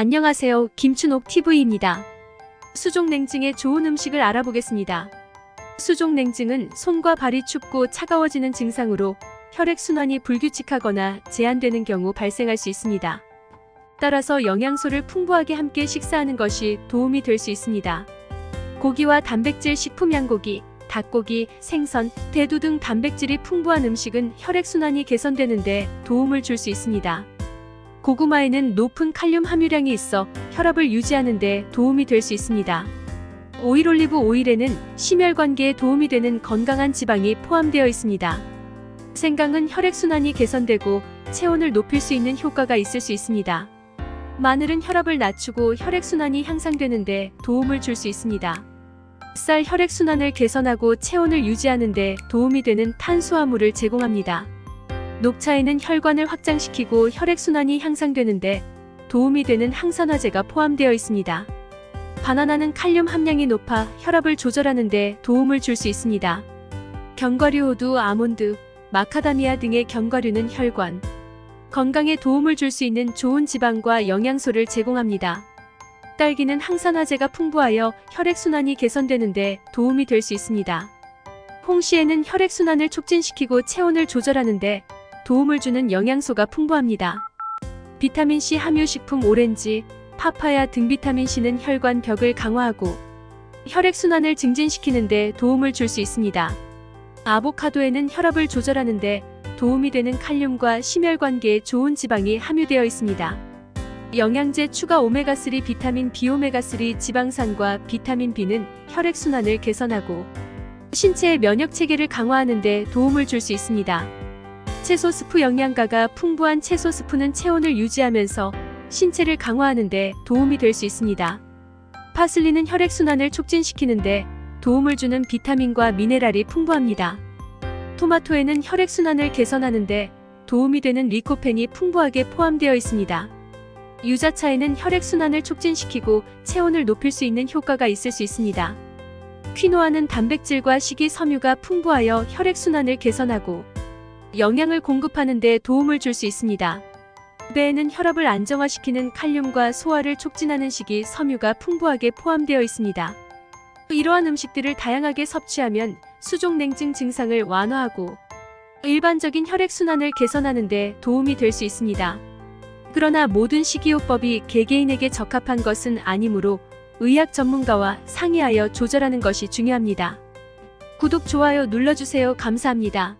안녕하세요. 김춘옥 TV입니다. 수족냉증의 좋은 음식을 알아보겠습니다. 수족냉증은 손과 발이 춥고 차가워지는 증상으로 혈액순환이 불규칙하거나 제한되는 경우 발생할 수 있습니다. 따라서 영양소를 풍부하게 함께 식사하는 것이 도움이 될 수 있습니다. 고기와 단백질 식품 양고기, 닭고기, 생선, 대두 등 단백질이 풍부한 음식은 혈액순환이 개선되는데 도움을 줄 수 있습니다. 고구마에는 높은 칼륨 함유량이 있어 혈압을 유지하는 데 도움이 될 수 있습니다. 오일 올리브 오일에는 심혈관계에 도움이 되는 건강한 지방이 포함되어 있습니다. 생강은 혈액순환이 개선되고 체온을 높일 수 있는 효과가 있을 수 있습니다. 마늘은 혈압을 낮추고 혈액순환이 향상되는데 도움을 줄 수 있습니다. 쌀 혈액순환을 개선하고 체온을 유지하는 데 도움이 되는 탄수화물을 제공합니다. 녹차에는 혈관을 확장시키고 혈액순환이 향상되는데 도움이 되는 항산화제가 포함되어 있습니다. 바나나는 칼륨 함량이 높아 혈압을 조절하는 데 도움을 줄 수 있습니다. 견과류 호두, 아몬드, 마카다미아 등의 견과류는 혈관, 건강에 도움을 줄 수 있는 좋은 지방과 영양소를 제공합니다. 딸기는 항산화제가 풍부하여 혈액순환이 개선되는데 도움이 될 수 있습니다. 홍시에는 혈액순환을 촉진시키고 체온을 조절하는데 도움을 주는 영양소가 풍부합니다. 비타민C 함유 식품 오렌지, 파파야 등 비타민C는 혈관 벽을 강화하고 혈액순환을 증진시키는데 도움을 줄 수 있습니다. 아보카도에는 혈압을 조절하는데 도움이 되는 칼륨과 심혈관계에 좋은 지방이 함유되어 있습니다. 영양제 추가 오메가3 비타민 B 오메가3 지방산과 비타민 B는 혈액순환을 개선하고 신체의 면역 체계를 강화하는 데 도움을 줄 수 있습니다. 채소 스프 영양가가 풍부한 채소 스프는 체온을 유지하면서 신체를 강화하는 데 도움이 될 수 있습니다. 파슬리는 혈액순환을 촉진시키는데 도움을 주는 비타민과 미네랄이 풍부합니다. 토마토에는 혈액순환을 개선하는데 도움이 되는 리코펜이 풍부하게 포함되어 있습니다. 유자차에는 혈액순환을 촉진시키고 체온을 높일 수 있는 효과가 있을 수 있습니다. 퀴노아는 단백질과 식이섬유가 풍부하여 혈액순환을 개선하고 영양을 공급하는 데 도움을 줄 수 있습니다. 배에는 혈압을 안정화시키는 칼륨과 소화를 촉진하는 식이 섬유가 풍부하게 포함되어 있습니다. 이러한 음식들을 다양하게 섭취하면 수족냉증 증상을 완화하고 일반적인 혈액순환을 개선하는 데 도움이 될 수 있습니다. 그러나 모든 식이요법이 개개인에게 적합한 것은 아니므로 의학 전문가와 상의하여 조절하는 것이 중요합니다. 구독, 좋아요 눌러주세요. 감사합니다.